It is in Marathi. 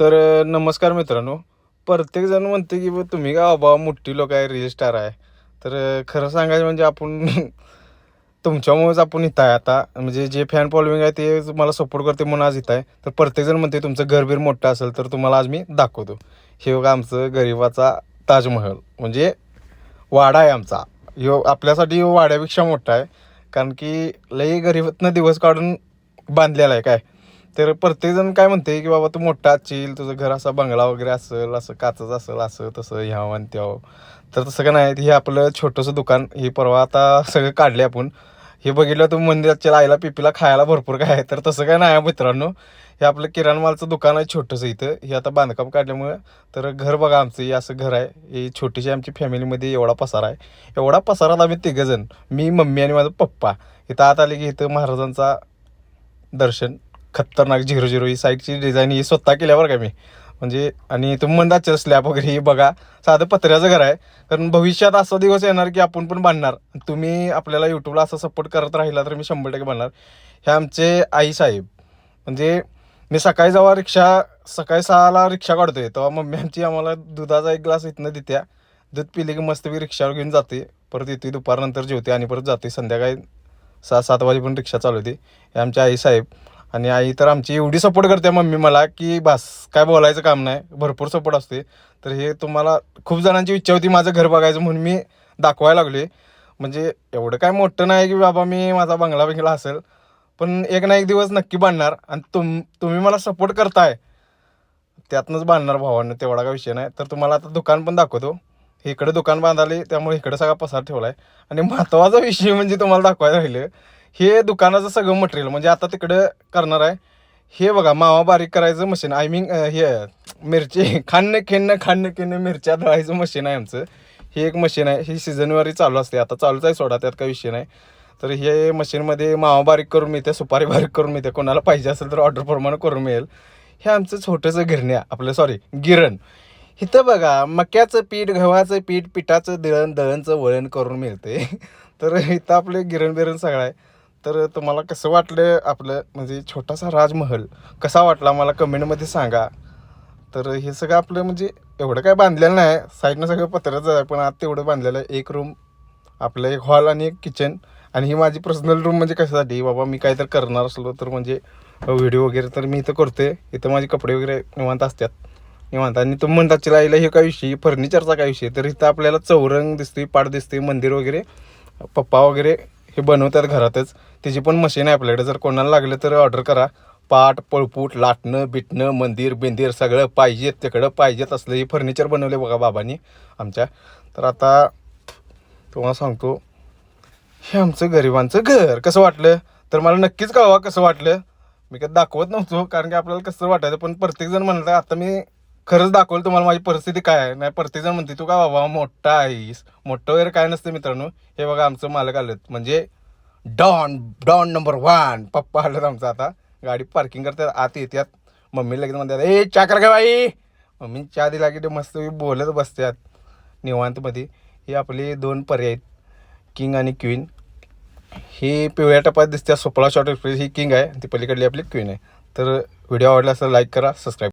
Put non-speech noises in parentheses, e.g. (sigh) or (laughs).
तर नमस्कार मित्रांनो. प्रत्येकजण म्हणते की बा तुम्ही का बाबा मोठी लोक आहे रजिस्टार आहे? तर खरं सांगायचं म्हणजे आपण (laughs) तुमच्यामुळेच आपण इथं आहे आता. म्हणजे जे फॅन फॉलोविंग आहे ते मला सपोर्ट करते म्हणून आज इथं आहे. तर प्रत्येकजण म्हणते तुमचं घरबीर मोठं असेल तर तुम्हाला आज मी दाखवतो. हे बघा आमचं गरिबाचा ताजमहल. म्हणजे वाडा आहे आमचा. यो आपल्यासाठी वाड्यापेक्षा मोठा आहे. कारण की लई गरिबातनं दिवस काढून बांधलेला आहे काय? तर प्रत्येकजण काय म्हणते की बाबा तू मोठा असशील तुझं घर असा बंगला वगैरे असेल असं काचच असेल असं तसं ह्या आणि त्यावं तर तसं का नाही हे आपलं छोटंसं दुकान हे परवा आता सगळं काढले आपण. हे बघितलं तुम्ही मंदिराच्या आईला पिपीला खायला भरपूर काय आहे. तर तसं काय नाही आहे मित्रांनो. हे आपलं किराणा मालचं दुकान आहे छोटंसं इथं. हे आता बांधकाम काढल्यामुळं तर घर बघा आमचं हे असं घर आहे. हे छोटीशी आमची फॅमिलीमध्ये एवढा पसारा आहे. एवढा पसारात आम्ही तिघंजण मी मम्मी आणि माझा पप्पा. इथं आत आले की इथं महाराजांचा दर्शन. खतरनाक झिरो झिरो. ही साईडची डिझाईन ही स्वतः केल्यावर का मी. म्हणजे आणि तुम्ही म्हणता स्लॅब वगैरे हे बघा. साधं पत्र्याचं घर आहे. कारण भविष्यात असा दिवस येणार की आपण पण बांधणार. तुम्ही आपल्याला यूट्यूबला असं सपोर्ट करत राहिला तर मी शंभर टक्के बांधणार. हे आमचे आई साहेब. म्हणजे मी सकाळी जेव्हा रिक्षा सकाळी सहाला रिक्षा काढतोय तेव्हा मम्मी आमची आम्हाला दुधाचा एक ग्लास इथनं देत्या. दूध पिले की मस्त मी रिक्षावर घेऊन जाते. परत येते दुपारनंतर जेवते आणि परत जाते. संध्याकाळी सहा सात वाजेपर्यंत रिक्षा चालवते. हे आमचे आई साहेब. आणि आई तर आमची एवढी सपोर्ट करते मम्मी मला की बस काय बोलायचं काम नाही. भरपूर सपोर्ट असते. तर हे तुम्हाला खूप जणांची इच्छा होती माझं घर बघायचं म्हणून मी दाखवायला लागले म्हणजे एवढं काय मोठं नाही की बाबा मी माझा बंगला बिंगला असेल. पण एक ना एक दिवस नक्की बांधणार आणि तुम तुम्ही मला सपोर्ट करताय. त्यातनंच बांधणार भावांना तेवढा काय विषय नाही. तर तुम्हाला आता दुकान पण दाखवतो. इकडे दुकान बांधाले त्यामुळे इकडे सगळा पसार ठेवला आहे आणि महत्त्वाचा विषय म्हणजे तुम्हाला दाखवायला राहिलं हे दुकानाचं सगळं मटेरियल म्हणजे आता तिकडं करणार आहे. हे बघा मावा बारीक करायचं मशीन आय मीन हे मिरची खाणं खेळणं खाणं खेळणं मिरच्या दळायचं मशीन आहे आमचं. हे एक मशीन आहे ही सीझनवारी चालू असते. आता चालूच आहे सोडा त्यात काही विषय नाही. तर हे मशीनमध्ये मावा बारीक करून मिळते सुपारी बारीक करून मिळते. कोणाला पाहिजे असेल तर ऑर्डर प्रमाणे करून मिळेल. हे आमचं छोटंसं गिरण्या आपलं सॉरी गिरण. इथं बघा मक्याचं पीठ गव्हाचं पीठ पिठाचं दळण दळणचं वळण करून मिळते. (laughs) तर इथं आपले गिरण बिरण सगळं आहे. तर तुम्हाला कसं वाटलं आपलं म्हणजे छोटासा राजमहल कसा वाटला मला कमेंटमध्ये सांगा. तर हे सगळं आपलं म्हणजे एवढं काय बांधलेलं नाही साईडनं सगळं पत्र्याचं आहे पण आत तेवढं बांधलेलं आहे. एक रूम आपलं एक हॉल आणि एक किचन आणि ही माझी पर्सनल रूम म्हणजे कशासाठी? बाबा मी काहीतरी करणार असलो तर म्हणजे व्हिडिओ वगैरे तर मी इथं करते इथं माझे कपडे वगैरे निवांत असतात. निवांत. आणि तुम्ही म्हणतात चिराईला हे काय विषय? फर्निचरचा काय विषय? तर इथं आपल्याला चौरंग दिसते पाड दिसते मंदिर वगैरे पप्पा वगैरे हे बनवतात घरातच. त्याची पण मशीन आहे आपल्याकडे. जर कोणाला लागलं तर ऑर्डर करा. पाट पळपूट लाटणं बिटणं मंदिर बिंदिर सगळं पाहिजेत. तिकडं पाहिजेत असलं हे फर्निचर बनवले बघा बाबांनी आमच्या. तर आता तुम्हाला सांगतो हे आमचं गरिबांचं घर कसं वाटलं? तर मला नक्कीच कळवा कसं वाटलं. मी काय दाखवत नव्हतो कारण की आपल्याला कसं वाटायचं पण प्रत्येकजण म्हणलं आता मी खरंच दाखवलं तुम्हाला माझी परिस्थिती काय आहे. नाही प्रत्येकजण म्हणते तू का बाबा मोठा आहेस? मोठं वगैरे काय नसतं मित्रांनो. हे बघा आमचं मालक आलं म्हणजे डॉन डॉन नंबर वन. पप्पा आलं आमचं आता. गाडी पार्किंग करतात आत येतात मम्मी लगेच म्हणतात ए चा कर का बाई? मम्मी चहा दिला की ते मस्त बोलत बसतात निवांतमध्ये. हे आपले दोन पर्याय आहेत. किंग आणि क्वीन. ही पिवळ्या टपात दिसते सोपळा शॉर्ट एक्सप्रेस ही किंग आहे. ती पलीकडली आपली क्वीन आहे. तर व्हिडिओ आवडला असेल लाईक करा सबस्क्राईब